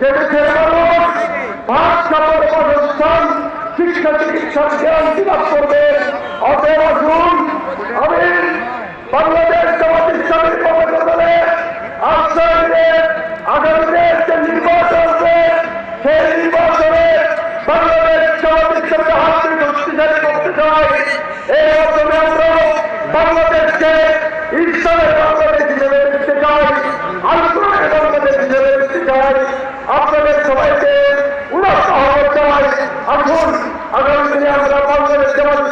যে দেশের মানুষ নম্বর প্রদর্শন শিক্ষা চিকিৎসার জ্ঞান বিকাশ করবে, অতএব আসুন আমি বাংলাদেশ জামাত ইসলামের পক্ষ থেকে আশ্রয় দিয়ে আগামীতে যে নির্বাচন বাংলাদেশ